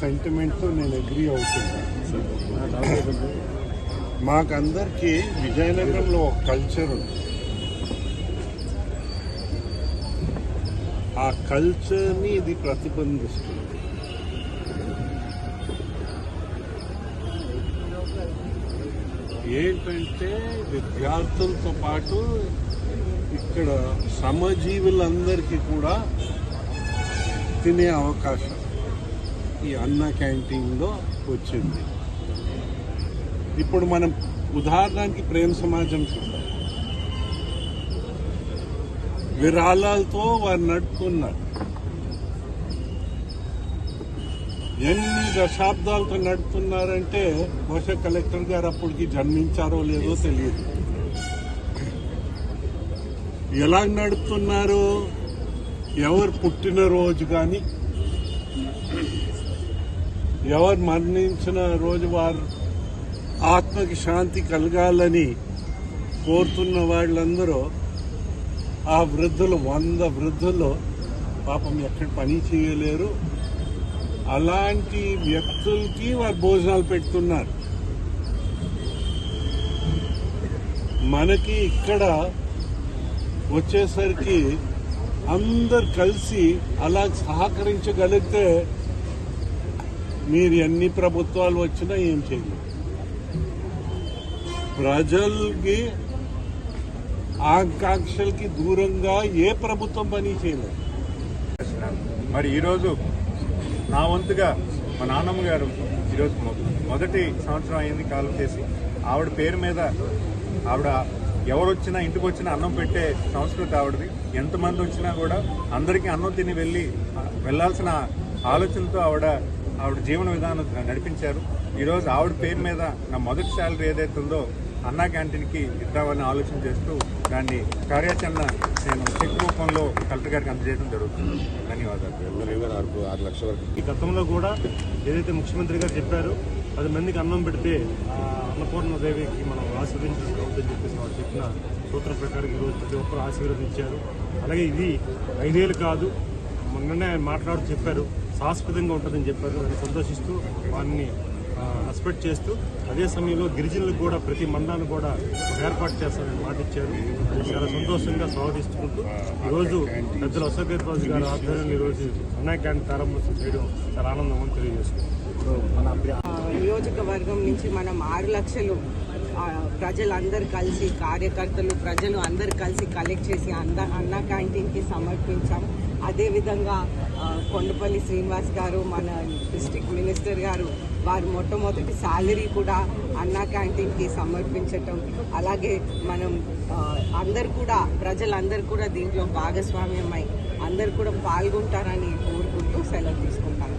సెంటిమెంట్తో నేను అగ్రి అవుతున్నాను. మాకందరికీ విజయనగరంలో ఒక కల్చర్ ఉంది. ఆ కల్చర్ని ఇది ప్రతిబంధిస్తుంది ఏంటంటే విద్యార్థులతో పాటు ఇక్కడ శ్రమజీవులందరికీ కూడా తినే అవకాశం. ఈ అన్న క్యాంటీన్లో వచ్చింది. ఇప్పుడు మనం ఉదాహరణకి ప్రేమ సమాజం చూద్దాం. విరాళాలతో వారు నడుపుతున్నారు. ఎన్ని దశాబ్దాలతో నడుపుతున్నారంటే బహుశా కలెక్టర్ గారు అప్పటికి జన్మించారో లేదో తెలియదు. ఎలా నడుపుతున్నారు? ఎవరు పుట్టినరోజు కానీ? ఎవరు మరణించిన రోజు వారు ఆత్మకి శాంతి కలగాలని కోరుతున్న వాళ్ళందరూ ఆ వృద్ధులు వంద వృద్ధులు పాపం ఎక్కడ పని చేయలేరు. అలాంటి వ్యక్తులకి వారు భోజనాలు పెడుతున్నారు. మనకి ఇక్కడ వచ్చేసరికి అందరు కలిసి అలా సహకరించగలిగితే మీరు ఎన్ని ప్రభుత్వాలు వచ్చినా ఏం చేయలేదు. ప్రజలకి ఆకాంక్షలకి దూరంగా ఏ ప్రభుత్వం పని చేయలేదు. మరి ఈరోజు నా వంతుగా మా నాన్నమ్మ గారు ఈరోజు మొదటి సంవత్సరం అయింది కాలం చేసి ఆవిడ పేరు మీద ఆవిడ ఎవరు వచ్చినా ఇంటికి వచ్చినా అన్నం పెట్టే సంస్కృతి ఆవిడది. ఎంతమంది వచ్చినా కూడా అందరికీ అన్నం తిని వెళ్ళి వెళ్ళాల్సిన ఆలోచనతో ఆవిడ ఆవిడ జీవన విధానం నడిపించారు. ఈరోజు ఆవిడ పేరు మీద నా మొదటి శాలరీ ఏదైతే ఉందో అన్నా క్యాంటీన్కి ఇద్దామని ఆలోచన చేస్తూ దాన్ని కార్యాచరణ నేను చెక్ రూపంలో కలెక్టర్ గారికి అందజేయడం జరుగుతుంది. ధన్యవాదాలు. ఆరు లక్షల వరకు. ఈ గతంలో కూడా ఏదైతే ముఖ్యమంత్రి గారు చెప్పారో పది మందికి అన్నం పెడితే ఆ అన్నపూర్ణ దేవికి మనం ఆశీర్వదించడం అవుతుందని చెప్పేసి వాళ్ళు చెప్పిన సూత్రం ప్రకారం ఈరోజు ప్రతి ఒక్కరు ఆశీర్వదించారు. అలాగే ఇది ఐదేళ్ళు కాదు. మొన్ననే మాట్లాడుతూ చెప్పారు. శాశ్వతంగా ఉంటుందని చెప్పారు. అని సంతోషిస్తూ వారిని రెస్పెక్ట్ చేస్తూ అదే సమయంలో గిరిజనులకు కూడా ప్రతి మండలాన్ని కూడా ఏర్పాటు చేస్తారని మాట ఇచ్చారు. అది చాలా సంతోషంగా స్వాగతించుకుంటూ ఈరోజు పెద్దల అశోక్ రాజు గారు ఆధ్వర్యంలో ఈరోజు అన్నా క్యాంటీన్ ప్రారంభోత్సవం చేయడం చాలా ఆనందం అని తెలియజేస్తున్నాం. నియోజకవర్గం నుంచి మనం ఆరు లక్షలు ప్రజలందరూ కలిసి కార్యకర్తలు ప్రజలు అందరు కలిసి కలెక్ట్ చేసి అంద అన్న క్యాంటీన్కి సమర్పించాం. అదేవిధంగా కొండపల్లి శ్రీనివాస్ గారు మన డిస్ట్రిక్ట్ మినిస్టర్ గారు వారు మొట్టమొదటి శాలరీ కూడా అన్న క్యాంటీన్కి సమర్పించటం. అలాగే మనం అందరు కూడా ప్రజలందరూ కూడా దీంట్లో భాగస్వామ్యమై అందరు కూడా పాల్గొంటారని కోరుకుంటూ సెలవు తీసుకుంటాం.